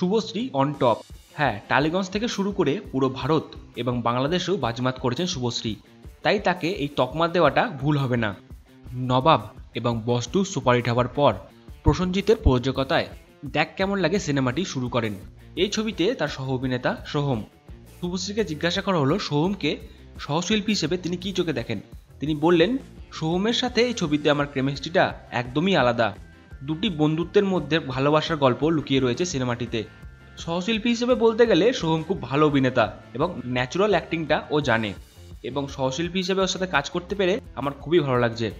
Subhashree on top হ্যাঁ টালিগঞ্জ থেকে শুরু করে পুরো ভারত এবং বাংলাদেশেও বাজমাত করেছেন শুভশ্রী। তাই তাকে এই তকমা দেওয়াটা ভুল হবে না। নবাব এবং বস্তু সুপারহিট হওয়ার পর প্রসঞ্জিতের প্রযোজকতায় দেখ কেমন লাগে সিনেমাটি শুরু করেন। এই ছবিতে তার সহ অভিনেতা সোহম। শুভশ্রীকে জিজ্ঞাসা করা হলো, সোহমকে সহশিল্পী হিসেবে তিনি কী চোখে দেখেন? তিনি বললেন, সোহমের সাথে এই ছবিতে আমার কেমিস্ট্রিটা একদমই আলাদা। দুটি বন্ধুত্বের মধ্যে ভালোবাসার গল্প লুকিয়ে রয়েছে সিনেমাটিতে। সহশিল্পী হিসেবে বলতে গেলে সোহম খুব ভালো অভিনেতা এবং ন্যাচুরাল অ্যাক্টিংটা ও জানে। এবং সহশিল্পী হিসেবে ওর সাথে কাজ করতে পেরে আমার খুবই ভালো লাগছে।